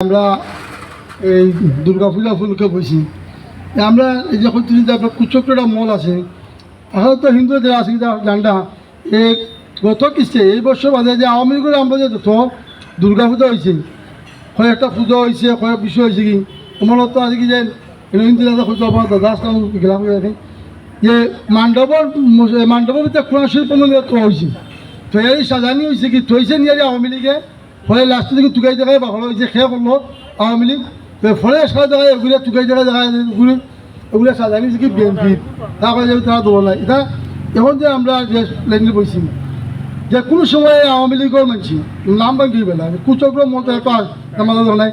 আমরা এই দুর্গা পূজা ফুলকে বসি আমরা এই যে করতেছি যে কুচক্রটা মল আছে এখন তো হিন্দুদের আছে জানটা এই গত কিসে এই বছর বাদে যে আওয়ামী লীগের আমরা যে যত দুর্গা পূজা হয়েছে, হয় একটা পুজো হয়েছে, হয় বিষয় হয়েছে কি তোমার তো আজকে যে হিন্দু দাদা হয়তো আমার দাদা আসলাম, গেলাম যে মান্ডবর মান্ডবর ভিতরে কোন শিল্প মন্দির তো হয়েছে, তো এই সাজানি হয়েছে কি, থইছে নিয়ে আওয়ামী লীগে ফলে লাস্টে দিকে টুকাই জায়গায় বাহল যে খেয়ে করল আওয়ামী লীগ ফলে সারা জায়গায় এগুলো টুকাই জায়গায় দেখা এগুলো এগুলো সাজানি হয়েছে কি বিএনপি তারপরে যে তারা দৌড় নাই। এটা এখন যে আমরা যে লাইনে বইছি, যে কোনো সময় আওয়ামী লীগের মানছি। নাম বাঙ্গি বেলা কুচক্র মতো একটা আমাদের নাই।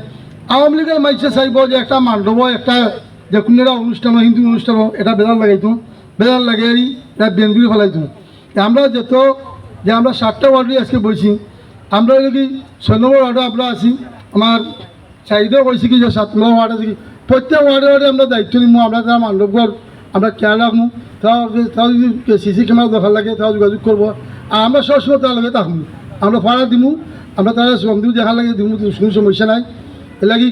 আওয়ামী লীগের মাইছে চাইব যে একটা মান্ডব একটা যে কোনো একটা অনুষ্ঠান হিন্দু অনুষ্ঠান এটা বেদাল লাগাইতো বেদাল লাগাই এটা বিএনপি ফেলাইতো আমরা যত যে আমরা সাতটা ওয়ার্ডে আজকে বলছি আমরা কি ছয় নম্বর ওয়ার্ডে আমরা আছি, আমার চাহিদাও কইছি কি যে সাত নম্বর ওয়ার্ড আছে কি, প্রত্যেক ওয়ার্ডে ওয়ার্ডে আমরা দায়িত্ব নিবো আমরা তারা মান্ডবঘর আমরা খেয়াল রাখব তাও তাও যদি সিসি ক্যামেরা দরকার লাগে, তাও যোগাযোগ করব আর আমরা সবসময় তার লগে থাকব আমরা ভাড়া দিমু, আমরা তারা শ্রম দিব দেখা লাগে, দিমু, কোনো সমস্যা নাই। এ লাগি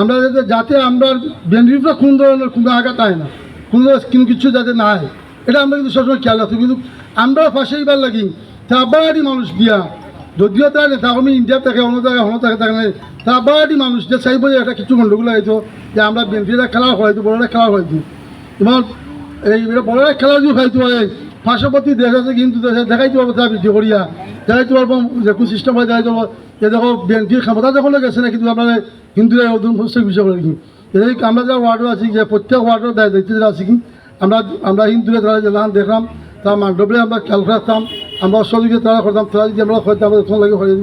আমরা যাতে আমরা বেনিফিটটা কোন ধরনের কোনো আঘাত আয় না, কোনো কোনো কিছু যাতে না হয় এটা আমরা কিন্তু সবসময় খেয়াল রাখি কিন্তু আমরা ফাঁসে এবার লাগি তা বাড়ি মানুষ দিয়া যদিও তার নেতা কর্মী ইন্ডিয়া থাকে, অন্য জায়গায়, অন্য থাকে থাকে না তা বাড়ি মানুষ। যে চাইব যে একটা কিছু গন্ডগোল হয়তো যে আমরা বেনিফিটটা খেলা হয়তো বড়রা খেলা হয়তো। তোমার এই এটা বড়রা খেলা যদি হয়তো হয়, পার্শ্ববর্তী দেশ আছে, কিন্তু দেশে দেখাইতে পারব তারা ভিডিও করিয়া। দেখাইতে পারব যে সিস্টেম হয়, দেখাইতে পারব। যে দেখো, বিএনপির ক্ষমতা যখন গেছে না কিন্তু আপনার হিন্দুরা অধুন প্রস্তুত বিষয় করে কি আমরা যা ওয়ার্ডও আছি, যে প্রত্যেক ওয়ার্ডের দায়িত্ব আছি কি আমরা আমরা হিন্দুরা তারা যেলাম দেখলাম, তার মান্ডবরে আমরা খেয়াল রাখতাম। আমরা সহযোগিতা তারা করতাম, তারা যদি আমরা হয়তো আমাদের তখন লাগে হয়ে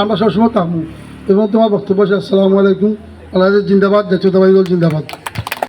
আমরা সবসময় থাকব এবং তোমার বক্তব্য আসসালামু আলাইকুম। আল্লাহ জিন্দাবাদ, জাতীয়তাবাদী জিন্দাবাদ।